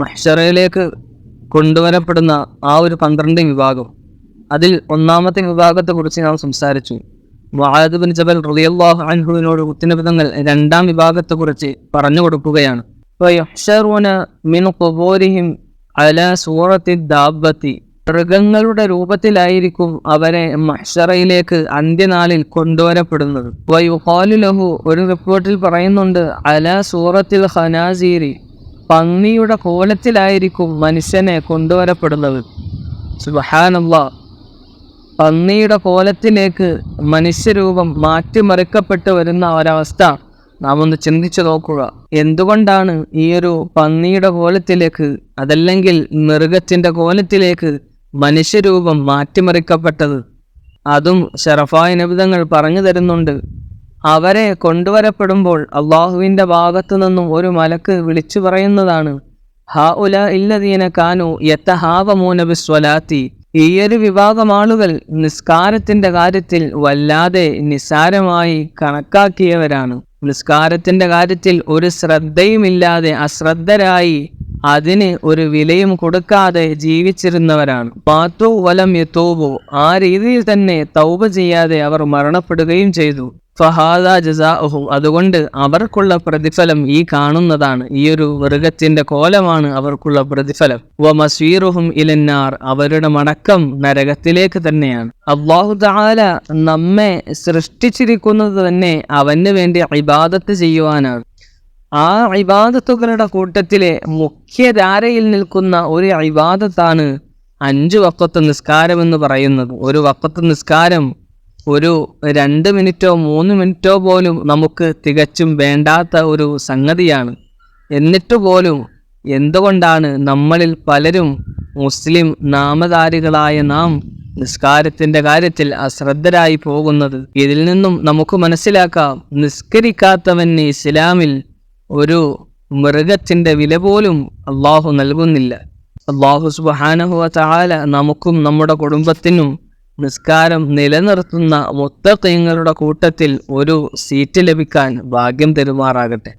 മഹ്ഷറയിലേക്ക് കൊണ്ടുവരപ്പെടുന്ന ആ ഒരു പന്ത്രണ്ട് വിഭാഗം അതിൽ ഒന്നാമത്തെ വിഭാഗത്തെക്കുറിച്ച് നാം സംസാരിച്ചു. മുആദ് ബിൻ ജബൽ റളിയല്ലാഹു അൻഹുവിനോട് ഉത്തരവിധങ്ങൾ രണ്ടാം വിഭാഗത്തെക്കുറിച്ച് പറഞ്ഞു കൊടുക്കുകയാണ്. മൃഗങ്ങളുടെ രൂപത്തിലായിരിക്കും അവരെ മഷറയിലേക്ക് അന്ത്യനാളിൽ കൊണ്ടുവരപ്പെടുന്നത്. ഒരു റിപ്പോർട്ടിൽ പറയുന്നുണ്ട് അല സൂറത്തിൽ ഖനാസീരി പന്നിയുടെ കോലത്തിലായിരിക്കും മനുഷ്യനെ കൊണ്ടുവരപ്പെടുന്നത്. സുബഹാനല്ല. പന്നിയുടെ കോലത്തിലേക്ക് മനുഷ്യരൂപം മാറ്റിമറിക്കപ്പെട്ട് വരുന്ന ഒരവസ്ഥ നാം ഒന്ന് ചിന്തിച്ചു നോക്കുക. എന്തുകൊണ്ടാണ് ഈ ഒരു പന്നിയുടെ കോലത്തിലേക്ക് അതല്ലെങ്കിൽ മൃഗത്തിന്റെ കോലത്തിലേക്ക് മനുഷ്യരൂപം മാറ്റിമറിക്കപ്പെട്ടത്? അതും ഷറഫായ നിബിതങ്ങൾ പറഞ്ഞു തരുന്നുണ്ട്. അവരെ കൊണ്ടുവരപ്പെടുമ്പോൾ അള്ളാഹുവിന്റെ ഭാഗത്തു നിന്നും ഒരു മലക്ക് വിളിച്ചു പറയുന്നതാണ് ഹ ഉല ഇല്ലതീന കാനു യത്തഹാവമൂന ബിസ്വലാത്തി. ഈ ഒരു വിഭാഗം ആളുകൾ നിസ്കാരത്തിന്റെ കാര്യത്തിൽ വല്ലാതെ നിസ്സാരമായി കണക്കാക്കിയവരാണ്. നിസ്കാരത്തിന്റെ കാര്യത്തിൽ ഒരു ശ്രദ്ധയുമില്ലാതെ അശ്രദ്ധരായി അതിന് ഒരു വിലയും കൊടുക്കാതെ ജീവിച്ചിരുന്നവരാണ്. പാത്തു വലം യത്തോബു ആ രീതിയിൽ തന്നെ തൗബ ചെയ്യാതെ അവർ മരണപ്പെടുകയും ചെയ്തു. ഫഹാദ ജസാഹു അതുകൊണ്ട് അവർക്കുള്ള പ്രതിഫലം ഈ കാണുന്നതാണ്. ഈ ഒരു മൃഗത്തിന്റെ കോലമാണ് അവർക്കുള്ള പ്രതിഫലം. വ മസീറുഹും ഇലന്നാർ അവരുടെ മടക്കം നരകത്തിലേക്ക് തന്നെയാണ്. അള്ളാഹു താല നമ്മെ സൃഷ്ടിച്ചിരിക്കുന്നത് തന്നെ അവന് വേണ്ടി ഇബാദത്ത് ചെയ്യുവാനാണ്. ആ ഇബാദത്തുകളുടെ കൂട്ടത്തിലെ മുഖ്യധാരയിൽ നിൽക്കുന്ന ഒരു ഇബാദത്താണ് അഞ്ചു വക്കത്ത് നിസ്കാരം എന്ന് പറയുന്നത്. ഒരു വക്കത്ത് നിസ്കാരം ഒരു രണ്ട് മിനിറ്റോ മൂന്ന് മിനിറ്റോ പോലും നമുക്ക് തികച്ചും വേണ്ടാത്ത ഒരു സംഗതിയാണ്. എന്നിട്ട് പോലും എന്തുകൊണ്ടാണ് നമ്മളിൽ പലരും മുസ്ലിം നാമധാരികളായ നാം നിസ്കാരത്തിന്റെ കാര്യത്തിൽ അശ്രദ്ധരായി പോകുന്നത്? ഇതിൽ നിന്നും നമുക്ക് മനസ്സിലാക്കാം നിസ്കരിക്കാത്തവന് ഇസ്ലാമിൽ ഒരു മൃഗത്തിന്റെ വില പോലും അള്ളാഹു നൽകുന്നില്ല. അള്ളാഹു സുബാനഹുവ താല നമുക്കും നമ്മുടെ കുടുംബത്തിനും നിസ്കാരം നിലനിർത്തുന്ന മുത്തഖീങ്ങളുടെ കൂട്ടത്തിൽ ഒരു സീറ്റ് ലഭിക്കാൻ ഭാഗ്യം തരുമാറാകട്ടെ.